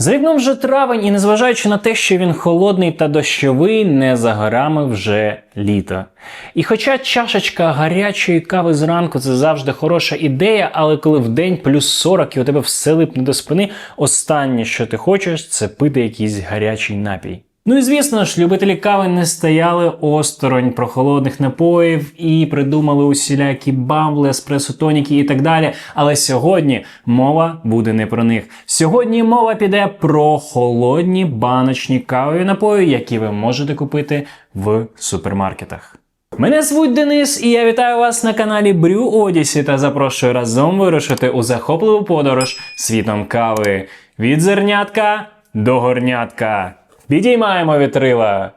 За вікном вже травень, і незважаючи на те, що він холодний та дощовий, не за горами вже літо. І хоча чашечка гарячої кави зранку це завжди хороша ідея, але коли в день плюс 40 і у тебе все липне до спини, останнє, що ти хочеш, це пити якийсь гарячий напій. Ну і звісно ж, любителі кави не стояли осторонь прохолодних напоїв і придумали усілякі бамбли, еспресо-тоніки і так далі. Але сьогодні мова буде не про них. Сьогодні мова піде про холодні баночні кавові напої, які ви можете купити в супермаркетах. Мене звуть Денис, і я вітаю вас на каналі Брю Одісі та запрошую разом вирушити у захопливу подорож світом кави від зернятка до горнятка. Підіймаємо вітрила!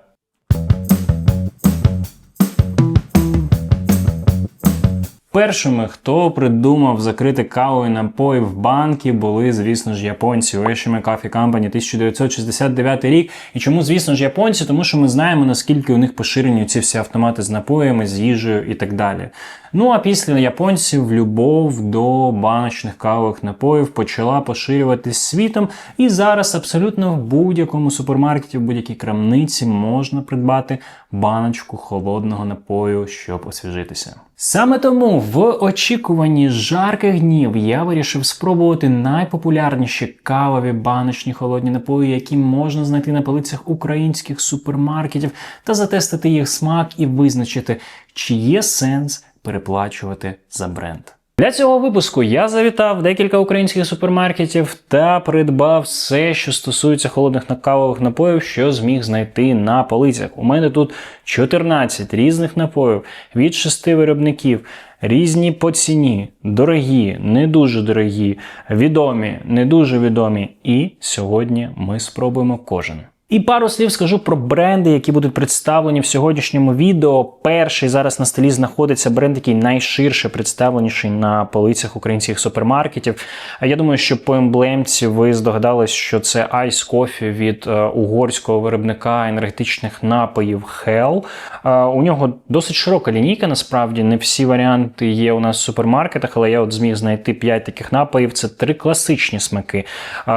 Першими, хто придумав закрити кавові напої в банки, були, звісно ж, японці. Ueshima Coffee Company 1969 рік. І чому, звісно ж, японці? Тому що ми знаємо, наскільки у них поширені ці всі автомати з напоями, з їжею і так далі. Ну а після японців любов до баночних кавових напоїв почала поширюватись світом, і зараз абсолютно в будь-якому супермаркеті, в будь-якій крамниці можна придбати баночку холодного напою, щоб освіжитися. Саме тому в очікуванні жарких днів я вирішив спробувати найпопулярніші кавові баночні холодні напої, які можна знайти на полицях українських супермаркетів, та затестити їх смак і визначити, чи є сенс переплачувати за бренд. Для цього випуску я завітав декілька українських супермаркетів та придбав все, що стосується холодних кавових напоїв, що зміг знайти на полицях. У мене тут 14 різних напоїв від 6 виробників. Різні по ціні, дорогі, не дуже дорогі, відомі, не дуже відомі. І сьогодні ми спробуємо кожен. І пару слів скажу про бренди, які будуть представлені в сьогоднішньому відео. Перший зараз на столі знаходиться бренд, який найширше представленіший на полицях українських супермаркетів. А я думаю, що по емблемці ви здогадались, що це Ice Coffee від е, угорського виробника енергетичних напоїв Hell. Е, у нього досить широка лінійка. Насправді не всі варіанти є у нас в супермаркетах, але я от зміг знайти 5 таких напоїв. Це три класичні смаки: Е,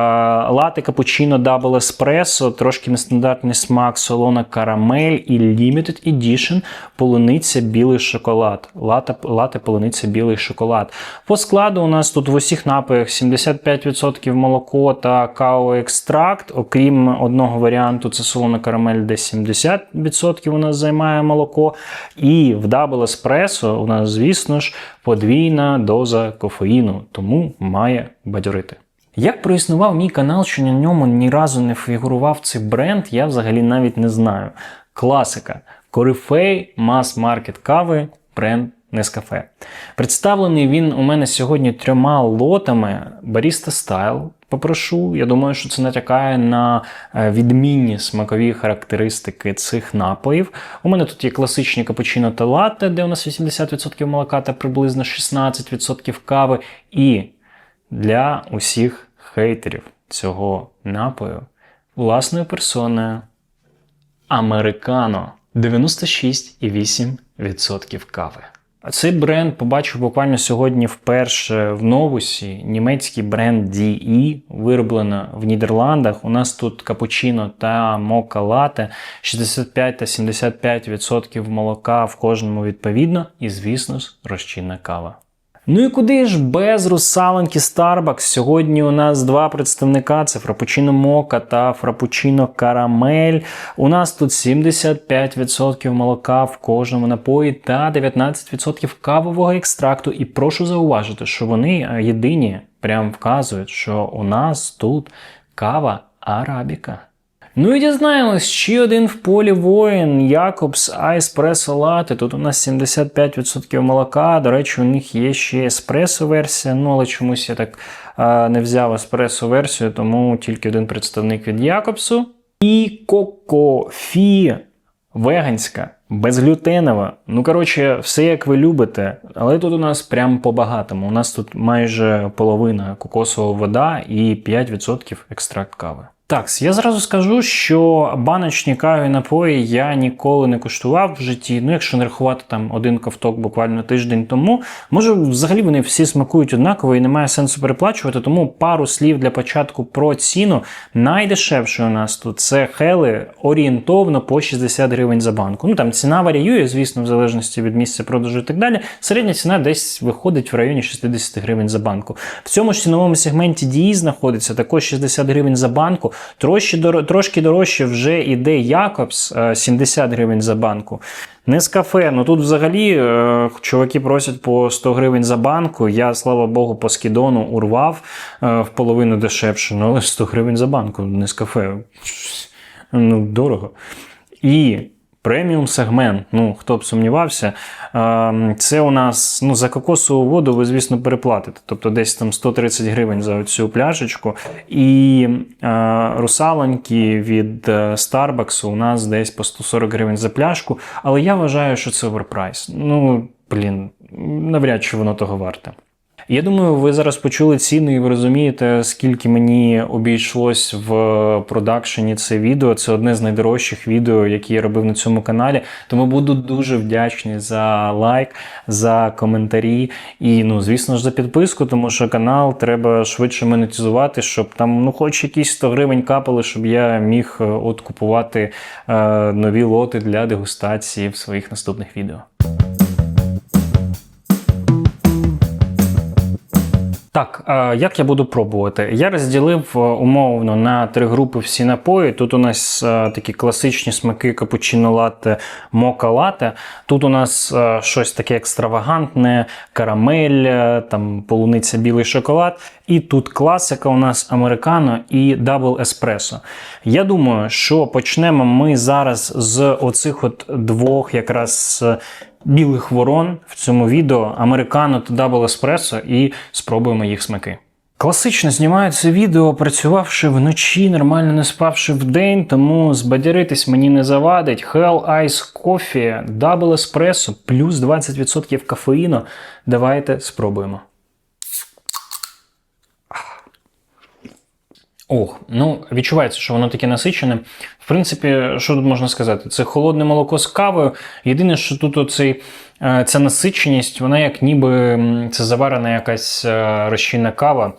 лати капучино дабл еспресо, трошки нестандартний смак, солона карамель і Limited Edition полуниця білий шоколад. Лате, лате полуниця білий шоколад. По складу у нас тут в усіх напоях 75% молоко та кавовий екстракт. Окрім одного варіанту, це солона карамель, де 70% у нас займає молоко. І в дабл еспресо у нас, звісно ж, подвійна доза кофеїну, тому має бадьорити. Як проіснував мій канал, що на ньому ні разу не фігурував цей бренд, я взагалі навіть не знаю. Класика. Корифей мас-маркет кави, бренд Нескафе. Представлений він у мене сьогодні трьома лотами Barista Style. Попрошу, я думаю, що це натякає на е, відмінні смакові характеристики цих напоїв. У мене тут є класичні капучино та латте, де у нас 80% молока та приблизно 16% кави. І для усіх хейтерів цього напою власною персоною Американо 96,8% кави. А цей бренд побачив буквально сьогодні вперше в новусі. Німецький бренд DE, вироблено в Нідерландах. У нас тут капучино та мока лате, 65 та 75% молока в кожному відповідно, і, звісно ж, розчинна кава. Ну і куди ж без русалоньки Starbucks? Сьогодні у нас два представника: це Фрапучино Мока та Фрапучино Карамель. У нас тут 75% молока в кожному напої та 19% кавового екстракту. І прошу зауважити, що вони єдині прям вказують, що у нас тут кава арабіка. Ну і дізнаємось, ще один в полі воїн Якобс Айспресо Лати. Тут у нас 75% молока. До речі, у них є ще еспресо-версія, ну але чомусь я так а, не взяв еспресо-версію, тому тільки один представник від Якобсу. І Кокофі веганська, безглютенова. Ну, коротше, все як ви любите. Але тут у нас прям по-багатому. У нас тут майже половина кокосова вода і 5% екстракт кави. Так, я зразу скажу, що баночні каві напої я ніколи не куштував в житті. Ну, якщо не рахувати там один ковток буквально тиждень тому, може, взагалі вони всі смакують однаково і немає сенсу переплачувати. Тому пару слів для початку про ціну. Найдешевше у нас тут це хели орієнтовно по 60 гривень за банку. Ну там ціна варіює, звісно, в залежності від місця продажу і так далі. Середня ціна десь виходить в районі 60 гривень за банку. В цьому ж ціновому сегменті дії знаходиться також 60 гривень за банку. Трошки, трошки дорожче вже іде Якобс е, 70 гривень за банку. Не з кафе, ну тут взагалі е, чуваки просять по 100 гривень за банку. Я, слава Богу, по скідону урвав е, в половину дешевше, ну але 100 гривень за банку. не з кафе. Ну, дорого. І преміум сегмент, ну хто б сумнівався, це у нас ну, за кокосову воду ви, звісно, переплатите. Тобто десь там 130 гривень за цю пляшечку. І русалоньки від е, Starbucks у нас десь по 140 гривень за пляшку. Але я вважаю, що це оверпрайс. Ну, блін, навряд чи воно того варте. Я думаю, ви зараз почули ціни і ви розумієте, скільки мені обійшлось в продакшені це відео. Це одне з найдорожчих відео, які я робив на цьому каналі. Тому буду дуже вдячний за лайк, за коментарі і, ну, звісно ж, за підписку, тому що канал треба швидше монетизувати, щоб там, ну, хоч якісь 100 гривень капали, щоб я міг е, от купувати е, нові лоти для дегустації в своїх наступних відео. Так, е, як я буду пробувати? Я розділив е, умовно на три групи всі напої. Тут у нас е, такі класичні смаки капучино латте, мока латте. Тут у нас щось таке екстравагантне, карамель, там полуниця білий шоколад. І тут класика у нас американо і дабл еспресо. Я думаю, що почнемо ми зараз з оцих от двох якраз. Білих ворон в цьому відео американо та дабл еспресо і спробуємо їх смаки. Класично знімаю це відео, працювавши вночі, нормально не спавши вдень, тому збадяритись мені не завадить. Hell Ice Coffee, Double Espresso, плюс 20% кофеїну. Давайте спробуємо. Ох, ну відчувається, що воно таке насичене. В принципі, що тут можна сказати? Це холодне молоко з кавою. Єдине, що тут оцей, е, ця насиченість, вона як ніби це заварена якась е, розчинна кава.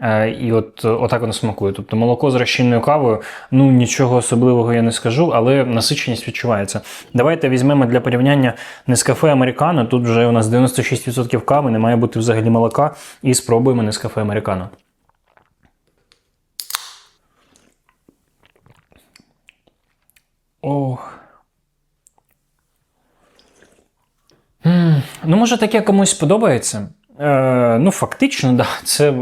Е, І от отак воно смакує. Тобто молоко з розчинною кавою, ну нічого особливого я не скажу, але насиченість відчувається. Давайте візьмемо для порівняння Нескафе Американо. Тут вже у нас 96% кави, не має бути взагалі молока. І спробуємо Нескафе Американо. Ох. М, Ну, може, таке комусь сподобається. Е, ну, фактично, да, це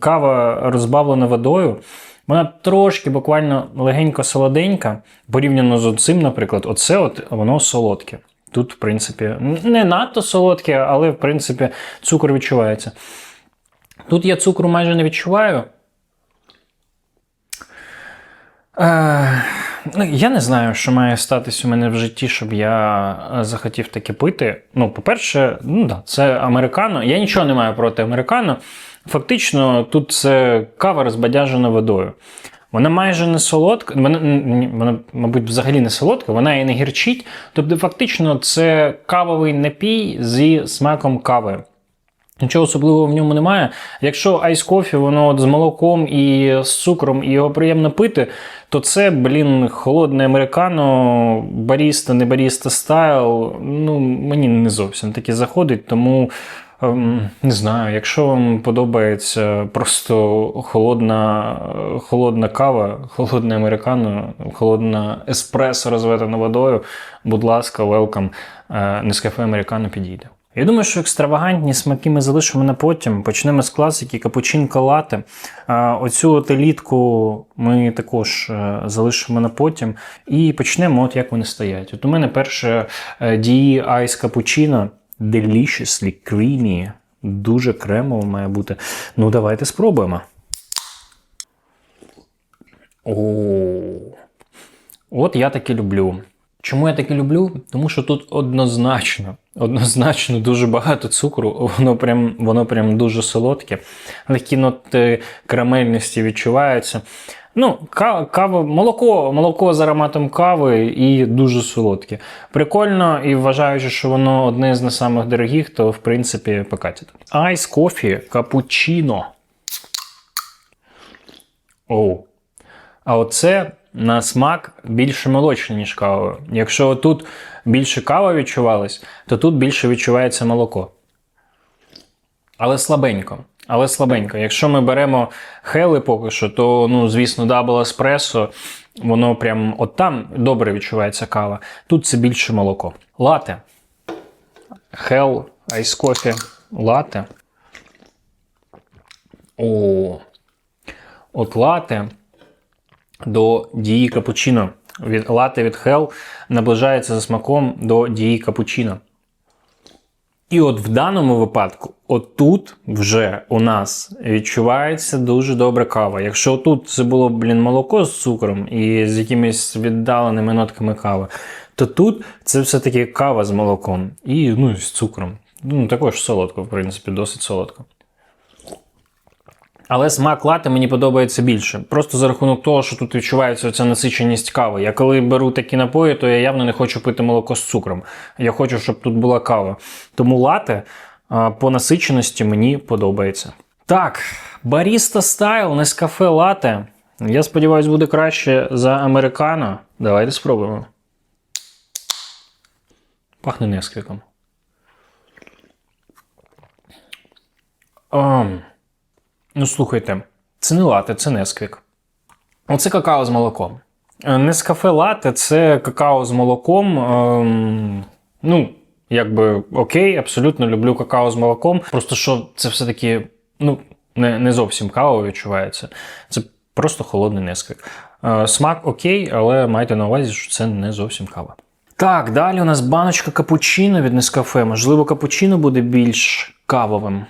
кава розбавлена водою. Вона трошки буквально легенько солоденька, порівняно з цим, наприклад, оце от воно солодке. Тут, в принципі, не надто солодке, але, в принципі, цукор відчувається. Тут я цукру майже не відчуваю. Е, я не знаю, що має статись у мене в житті, щоб я е, захотів таке пити. Ну, по-перше, ну да, це американо. Я нічого не маю проти американо. Фактично, тут це кава розбадяжена водою. Вона майже не солодка, вона, вона, мабуть, взагалі не солодка, вона і не гірчить. Тобто, фактично, це кавовий напій зі смаком кави. Нічого особливого в ньому немає. Якщо айс кофі, воно от з молоком і з цукром, і його приємно пити, то це, блін, холодне американо, баріста, не баріста стайл. Ну, мені не зовсім таке заходить, тому. ем, Не знаю, якщо вам подобається просто холодна, холодна кава, холодне американо, холодна еспресо розведена водою, будь ласка, велкам, Нескафе американо підійде. Я думаю, що екстравагантні смаки ми залишимо на потім. Почнемо з класики капучинко лате. А, Оцю от елітку ми також е, залишимо на потім. І почнемо, от як вони стоять. От у мене перше е, DE Ice Cappuccino. Deliciously creamy. Дуже кремово має бути. Ну, давайте спробуємо. О, От я таки люблю. Чому я таке люблю? Тому що тут однозначно, однозначно дуже багато цукру, воно прям, воно прям дуже солодке. Легкі ноти карамельності відчуваються. Ну, кава, молоко, молоко з ароматом кави і дуже солодке. Прикольно, і вважаючи, що воно одне з не самих дорогих, то в принципі покатить. Айс кофі капучино. Оу. А оце на смак більше молочне, ніж кава. Якщо тут більше кава відчувалась, то тут більше відчувається молоко. Але слабенько. Але слабенько. Якщо ми беремо хели поки що, то, ну, звісно, дабл еспресо, воно прям от там добре відчувається кава. Тут це більше молоко. Лате. Хел, айс кофі, лате. О. От лате до дії капучино. Від лате від Hell наближається за смаком до дії капучино. І от в даному випадку, отут вже у нас відчувається дуже добра кава. Якщо тут це було блін, молоко з цукром і з якимись віддаленими нотками кави, то тут це все-таки кава з молоком і ну, з цукром. Ну, також солодко, в принципі, досить солодко. Але смак лати мені подобається більше. Просто за рахунок того, що тут відчувається ця насиченість кави. Я коли беру такі напої, то я явно не хочу пити молоко з цукром. Я хочу, щоб тут була кава. Тому лате по насиченості мені подобається. Так, баріста стайл, Нескафе лате. Я сподіваюся, буде краще за американо. Давайте спробуємо. Пахне несквіком. Ам. Ну, слухайте, це не лате, це несквік. Оце какао з молоком. Е, Нескафе лате це какао з молоком. Ем, ну, якби окей, абсолютно люблю какао з молоком. Просто що це все-таки ну, не, не зовсім каво відчувається. Це просто холодний несквік. Е, смак окей, але майте на увазі, що це не зовсім кава. Так, далі у нас баночка капучино від Нескафе. Можливо, капучино буде більш кавовим.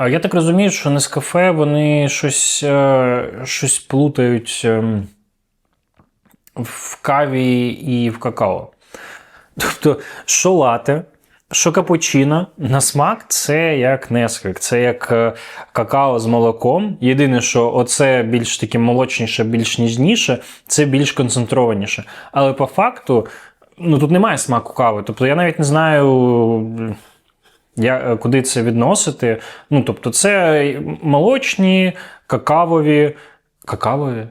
Я так розумію, що Нескафе вони щось, е, щось плутають ем, в каві і в какао. Тобто, що лате, що капучино, на смак це як Несквік, це як е, какао з молоком. Єдине, що оце більш таке молочніше, більш ніжніше, це більш концентрованіше. Але по факту, ну тут немає смаку кави. Тобто я навіть не знаю. Я, е, куди це відносити? Ну, тобто, це молочні, какавові. Какавові?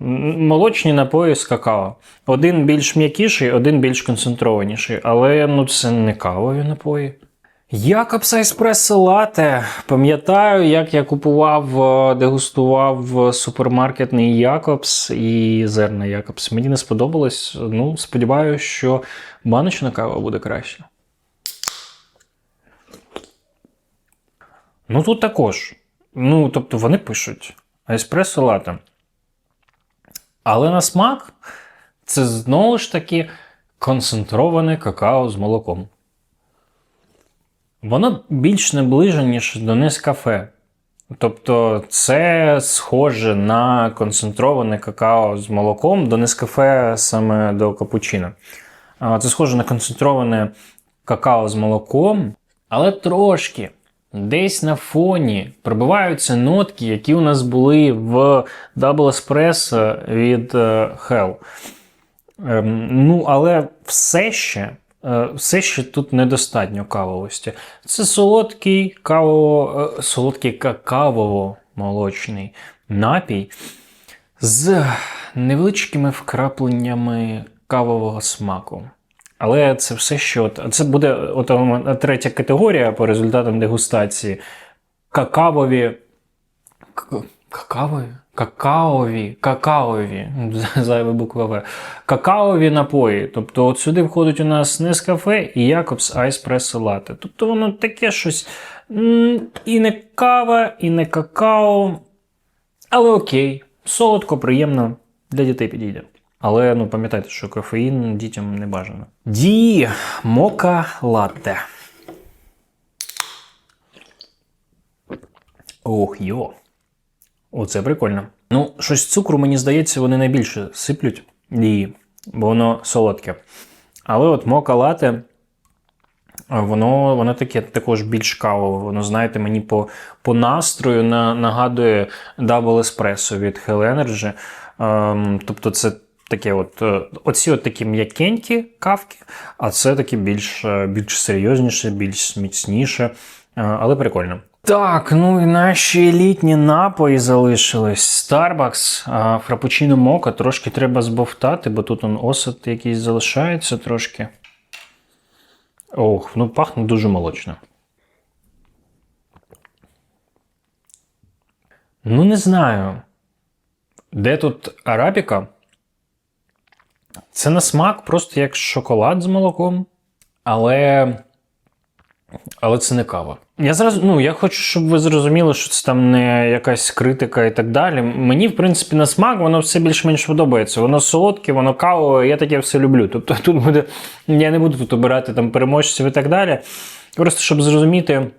Молочні напої з какао. Один більш м'якіший, один більш концентрованіший. Але ну, це не кавові напої. Якобс еспресо лате. Пам'ятаю, як я купував, е, дегустував супермаркетний Якобс і зерна Якобс. Мені не сподобалось. Ну, сподіваюся, що баночна кава буде краще. Ну тут також. Ну, тобто вони пишуть еспресо лате. Але на смак це знову ж таки концентроване какао з молоком. Воно більш ніж до Нескафе. Тобто це схоже на концентроване какао з молоком до Нескафе саме до капучино. Це схоже на концентроване какао з молоком, але трошки. Десь на фоні пробиваються нотки, які у нас були в Double Espresso від е, Hell. Ем, ну, але все ще, е, все ще тут недостатньо кавовості. Це солодкий каво, е, солодкий какаово-молочний напій з невеличкими вкрапленнями кавового смаку. Але це все що. Це буде от, третя категорія по результатам дегустації. Какавові. Какавові? Какаові, какаові, зайва буква В. Какаові напої. Тобто, от сюди входить у нас Нескафе і Якобс Айспресо Лате. Тобто воно таке щось і не кава, і не какао. Але окей, солодко, приємно, для дітей підійде. Але ну пам'ятайте, що кофеїн дітям не бажано. Ді мока латте. Ох йо. Оце прикольно. Ну, щось цукру, мені здається, вони найбільше сиплють її, бо воно солодке. Але от мока лате, воно, воно таке також більш кавове. Воно, знаєте, мені по, по настрою на, нагадує Double Espresso від Hell Energy. Ем, тобто це таке от, е, оці от такі м'якенькі кавки, а це такі більш, е, більш серйозніше, більш міцніше, е, але прикольно. Так, ну і наші елітні напої залишились. Starbucks, а, Frappuccino Mocha трошки треба збовтати, бо тут он осад якийсь залишається трошки. Ох, ну пахне дуже молочно. Ну, не знаю. Де тут арабіка? Це на смак просто як шоколад з молоком, але. Але це не кава. Я зараз, ну я хочу, щоб ви зрозуміли, що це там не якась критика і так далі. Мені, в принципі, на смак воно все більш-менш подобається. Воно солодке, воно кавове, я таке все люблю. Тобто тут буде. Я не буду тут обирати там переможців і так далі. Просто щоб зрозуміти.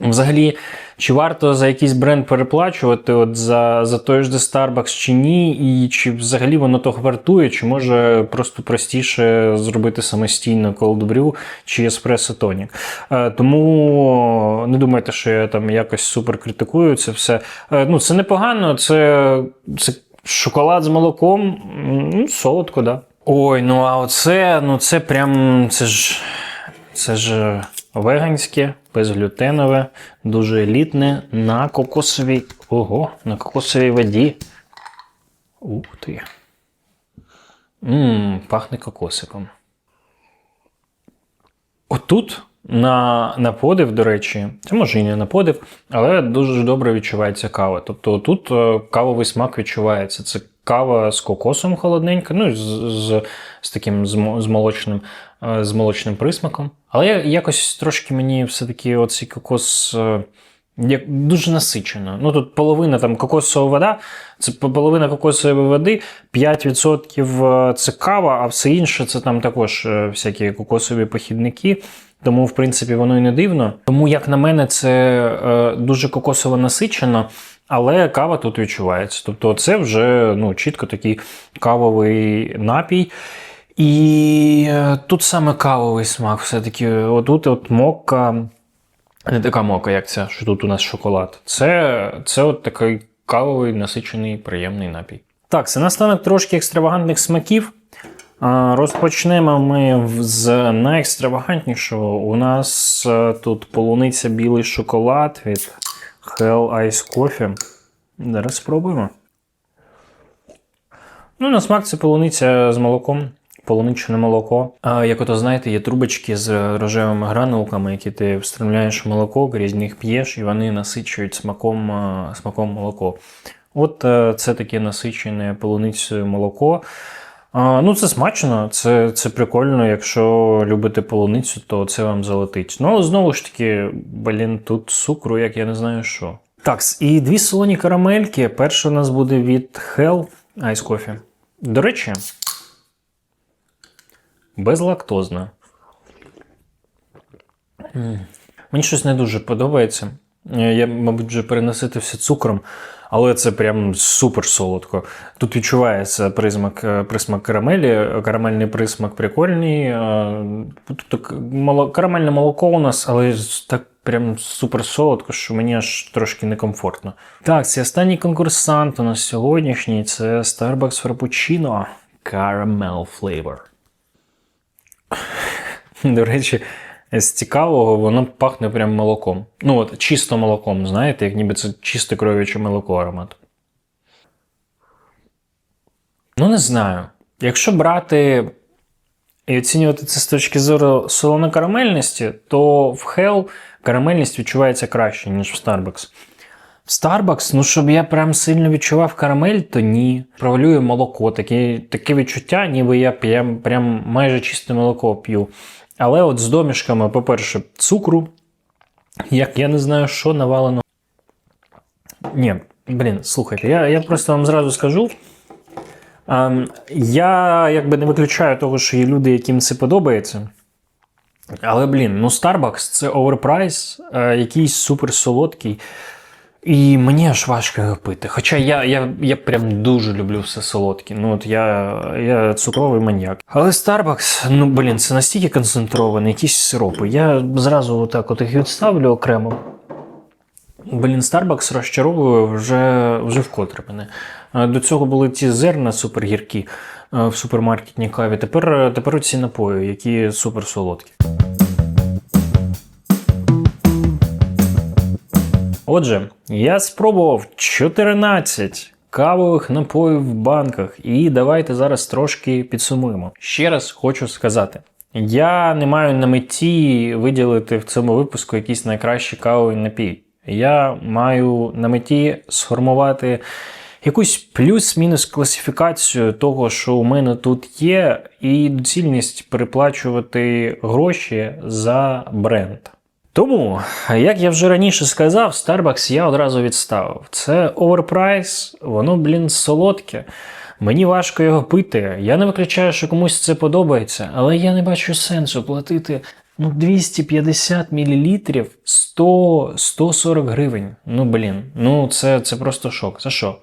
Взагалі, чи варто за якийсь бренд переплачувати от за за той ж де Starbucks чи ні, і чи взагалі воно того вартує, чи може просто простіше зробити самостійно Cold Brew чи Espresso Tonic. Е, тому не думайте, що я там якось супер критикую це все. Е, ну, Це непогано, це, це шоколад з молоком, ну, солодко, да. Ой, ну а оце, ну це прям це ж. Це ж веганське, безглютенове, дуже елітне на кокосовій. Ого, на кокосовій воді. Ух ти. Ммм, пахне кокосиком. Отут на на подив, до речі, це може і не на подив, але дуже добре відчувається кава. Тобто тут е, кавовий смак відчувається. Це кава з кокосом холодненька, ну з, з, з таким з молочним е, з молочним присмаком. Але якось трошки мені все-таки оцей кокос е, як дуже насичено. Ну тут половина там кокосова вода, це половина кокосової води, 5% це кава, а все інше це там також всякі кокосові похідники. Тому, в принципі, воно і не дивно. Тому, як на мене, це е, дуже кокосово насичено, але кава тут відчувається. Тобто, це вже ну, чітко такий кавовий напій. І е, тут саме кавовий смак. Все-таки отут от мокка, не така мока, як ця, що тут у нас шоколад. Це це от такий кавовий, насичений, приємний напій. Так, це настанок трошки екстравагантних смаків. Розпочнемо ми з найекстравагантнішого. У нас е, тут полуниця білий шоколад від Hell Ice Coffee. Зараз спробуємо. Ну, На смак це полуниця з молоком, полуничне молоко. А Як ото знаєте, є трубочки з рожевими гранулками, які ти встромляєш молоко, крізь них п'єш, і вони насичують смаком, смаком молоко. От е, це таке насичене полуницею молоко. Ну, це смачно, це це прикольно. Якщо любите полуницю, то це вам залетить. Ну, знову ж таки, блін, тут цукру, як я не знаю що. Так, і дві солоні карамельки. Перша у нас буде від Hell Ice Coffee. До речі, безлактозна. Мені щось не дуже подобається. Я, мабуть, вже перенаситився цукром, але це прям супер солодко. Тут відчувається присмак е, присмак карамелі, карамельний присмак прикольний. Е, тут карамельне молоко у нас, але так прям супер солодко, що мені аж трошки некомфортно. Так, це останній конкурсант у нас сьогоднішній це Starbucks Frappuccino Caramel Flavor. До речі, з цікавого, воно пахне прям молоком. Ну, от, чисто молоком, знаєте, як ніби це чисте кров'яче молоко аромат. Ну, не знаю. Якщо брати і оцінювати це з точки зору солоно-карамельності, то в Hell карамельність відчувається краще, ніж в Starbucks. Starbucks, ну щоб я прям сильно відчував карамель, то ні. Провалює молоко. Таке таке відчуття, ніби я прям, прям майже чисте молоко п'ю. Але от з домішками, по-перше, цукру, як я не знаю, що навалено. Ні, блін, слухайте, я я просто вам зразу скажу. Ем, я якби не виключаю того, що є люди, яким це подобається. Але, блін, ну Starbucks це оверпрайс, якийсь супер солодкий. І мені аж важко його пити. Хоча я, я, я прям дуже люблю все солодке. Ну от я, я цукровий маньяк. Але Starbucks, ну блін, це настільки концентровано, якісь сиропи. Я зразу отак от їх відставлю окремо. Блін, Starbucks розчаровує вже, вже вкотре мене. До цього були ті зерна супергіркі в супермаркетній каві. Тепер, тепер ці напої, які супер Отже, я спробував 14 кавових напоїв в банках, і давайте зараз трошки підсумуємо. Ще раз хочу сказати. Я не маю на меті виділити в цьому випуску якийсь найкращий кавовий напій. Я маю на меті сформувати якусь плюс-мінус класифікацію того, що у мене тут є, і доцільність переплачувати гроші за бренд. Тому, як я вже раніше сказав, Starbucks я одразу відставив. Це оверпрайс, воно, блін, солодке. Мені важко його пити. Я не виключаю, що комусь це подобається, але я не бачу сенсу платити ну, 250 мл 100 140 гривень. Ну, блін, ну це, це просто шок. За що?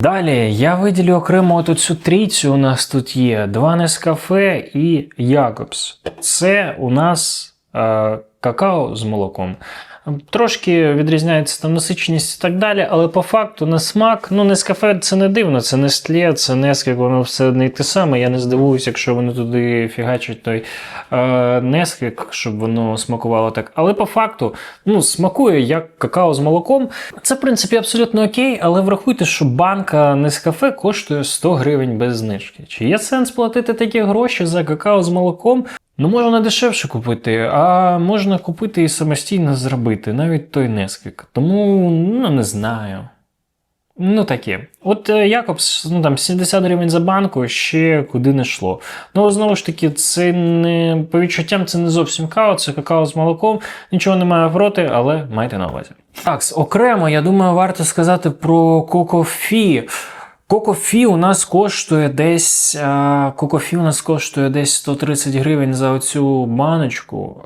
Далі я виділю окремо от цю трійцю. У нас тут є два Нескафе і Якобс. Це у нас какао з молоком. Трошки відрізняється там насиченість і так далі, але по факту на смак, ну Нескафе це не дивно, це Nestlé, це Несквік, воно все й те саме. Я не здивуюся, якщо вони туди фігачать той е, Несквік, щоб воно смакувало так. Але по факту ну, смакує як какао з молоком. Це, в принципі, абсолютно окей, але врахуйте, що банка Нескафе коштує 100 гривень без знижки. Чи є сенс платити такі гроші за какао з молоком? Ну, можна дешевше купити, а можна купити і самостійно зробити, навіть той Несквік. Тому, ну, не знаю. Ну, таке. От е, Якобс, ну там 70 гривень за банку ще куди не йшло. Ну, знову ж таки, це не по відчуттям це не зовсім као, це какао з молоком. Нічого немає проти, але майте на увазі. Так, окремо, я думаю, варто сказати про Кокофі. Кокофі у нас коштує десь Кокофі у нас коштує десь 130 гривень за оцю баночку.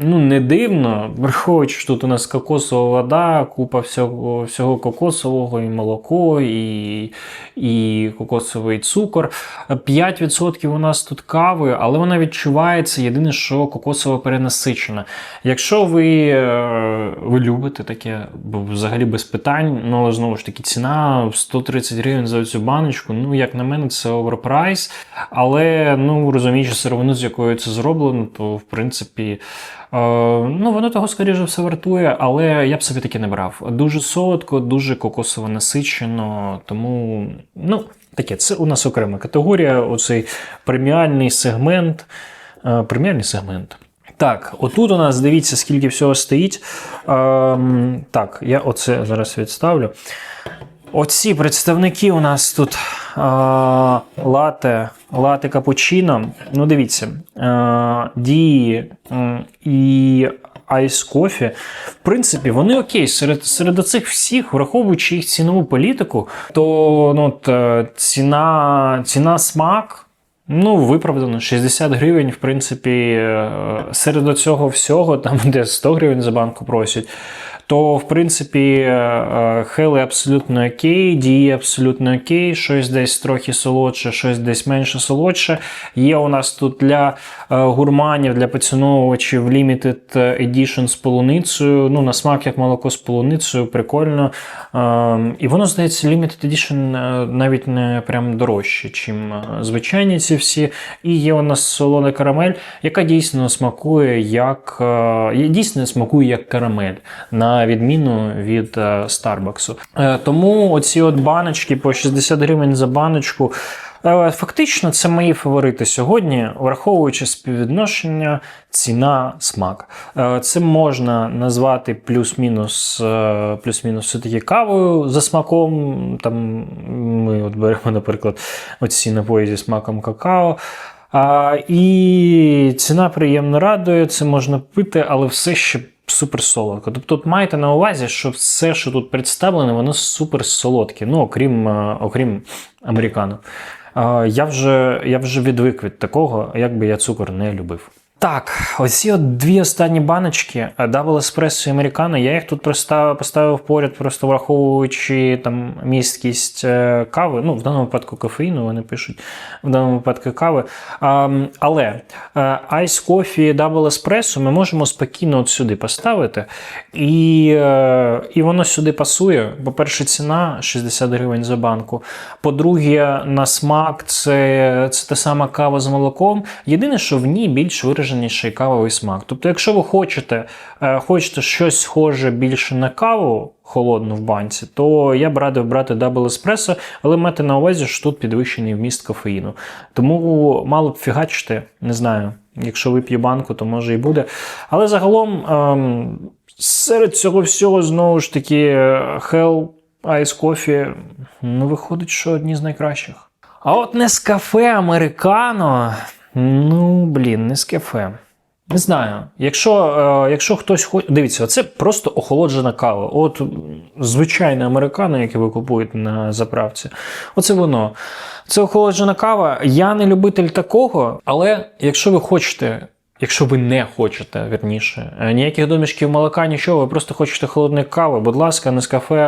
Ну, не дивно, враховуючи, що тут у нас кокосова вода, купа всього всього кокосового, і молоко, і, і кокосовий цукор. 5% у нас тут кави, але вона відчувається єдине, що кокосово перенасичена. Якщо ви, е, ви любите таке, взагалі без питань, ну але знову ж таки ціна 130 гривень за цю баночку. Ну, як на мене, це оверпрайс. Але ну розуміючи сировину, з якою це зроблено, то в принципі. е, Ну, воно того, скоріше все, вартує, але я б собі таке не брав. Дуже солодко, дуже кокосово насичено, тому, ну, таке, це у нас окрема категорія, оцей преміальний сегмент. Е, Преміальний сегмент. Так, отут у нас дивіться, скільки всього стоїть. Ем, так, я оце зараз відставлю. Оці представники у нас тут а, лате, лате капучино. Ну, дивіться, а, дії і айс кофі. В принципі, вони окей. Серед, серед оцих всіх, враховуючи їх цінову політику, то ну, от, е, ціна, ціна смак. Ну, виправдано, 60 гривень, в принципі, е, серед цього всього, там де 100 гривень за банку просять, то, в принципі, е, е, Хели абсолютно окей, дії абсолютно окей, щось десь трохи солодше, щось десь менше солодше. Є у нас тут для е, гурманів, для поціновувачів Limited Edition з полуницею. Ну, на смак як молоко з полуницею, прикольно. І воно, здається, Limited Edition навіть не прям дорожче, чим звичайні ці всі. І є у нас солона карамель, яка дійсно смакує як дійсно смакує як карамель, на відміну від е, Старбаксу. Е, Тому оці от баночки по 60 гривень за баночку. е, Фактично, це мої фаворити сьогодні, враховуючи співвідношення ціна-смак. Е, Це можна назвати плюс-мінус плюс-мінус все-таки кавою за смаком. Там ми от беремо, наприклад, оці напої зі смаком какао. А, і ціна приємно радує, це можна пити, але все ще супер солодко. Тобто тут майте на увазі, що все, що тут представлене, воно супер солодке, ну окрім, е, окрім американо. Я вже, я вже відвик від такого, як би я цукор не любив. Так, оці от дві останні баночки е, Double Espresso і Americano, я їх тут поставив, поряд, просто враховуючи там місткість е, кави. Ну, в даному випадку кофеїну вони пишуть, в даному випадку кави. А, але е, Ice Coffee Double Espresso ми можемо спокійно от сюди поставити. І, і воно сюди пасує. По-перше, ціна 60 гривень за банку. По-друге, на смак це, це та сама кава з молоком. Єдине, що в ній більш вираженіший кавовий смак. Тобто, якщо ви хочете, е, хочете щось схоже більше на каву холодну в банці, то я б радив брати Double Espresso, але мати на увазі, що тут підвищений вміст кофеїну. Тому мало б фігачити, не знаю. Якщо вип'ю банку, то може і буде. Але загалом ем, серед цього всього знову ж таки Hell Ice Coffee, ну, виходить, що одні з найкращих. А от Нескафе Американо, ну, блін, Нескафе. Не знаю. Якщо, е, якщо хтось хоче. Дивіться, це просто охолоджена кава. От м, звичайне американо, яке ви купуєте на заправці. Оце воно. Це охолоджена кава. Я не любитель такого, але якщо ви хочете. Якщо ви не хочете, вірніше, е, ніяких домішків молока, нічого, ви просто хочете холодної кави, будь ласка, Нескафе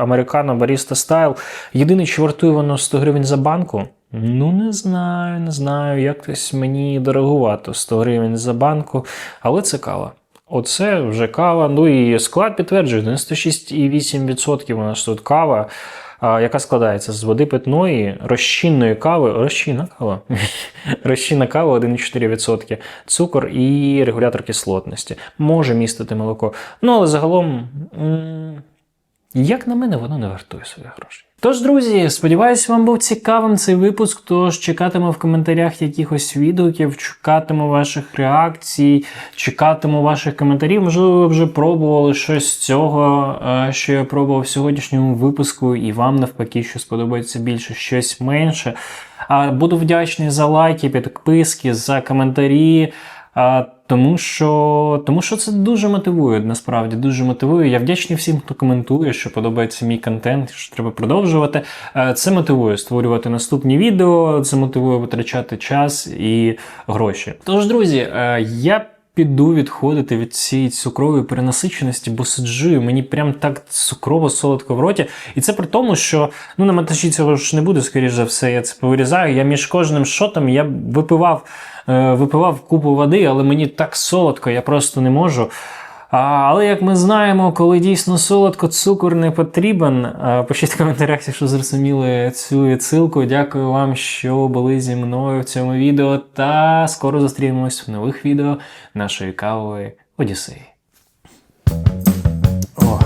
Американо Баріста Стайл. Єдине, чи вартує воно 100 гривень за банку? Ну, не знаю, не знаю. Якось мені дороговато 100 гривень за банку, але це кава. Оце вже кава. Ну і склад підтверджує, 96,8% у нас тут кава, яка складається з води питної, розчинної кави, розчинна кава, розчинна кава 1,4%, цукор і регулятор кислотності. Може містити молоко. Ну, але загалом. як на мене, воно не вартує своїх грошей. Тож, друзі, сподіваюся, вам був цікавим цей випуск. Тож чекатиму в коментарях якихось відгуків, чекатиму ваших реакцій, чекатиму ваших коментарів. Можливо, ви вже пробували щось з цього, е, що я пробував в сьогоднішньому випуску, і вам навпаки, що сподобається більше, щось менше. Буду вдячний за лайки, підписки, за коментарі. А, тому що, тому що це дуже мотивує, насправді дуже мотивує. Я вдячний всім, хто коментує, що подобається мій контент, що треба продовжувати. А, Це мотивує створювати наступні відео, це мотивує витрачати час і гроші. Тож, друзі, е, я. Піду відходити від цієї цукрової перенасиченості, бо сиджу, і мені прям так цукрово солодко в роті. І це при тому, що ну на монтажі цього ж не буде, скоріш за все, я це повирізаю. Я між кожним шотом я випивав, е, випивав купу води, але мені так солодко, я просто не можу. Але як ми знаємо, коли дійсно солодко, цукор не потрібен. Пишіть в коментарях, якщо зрозуміли цю відсилку. Дякую вам, що були зі мною в цьому відео. Та скоро зустрінемось в нових відео нашої кавової Одіссеї. О.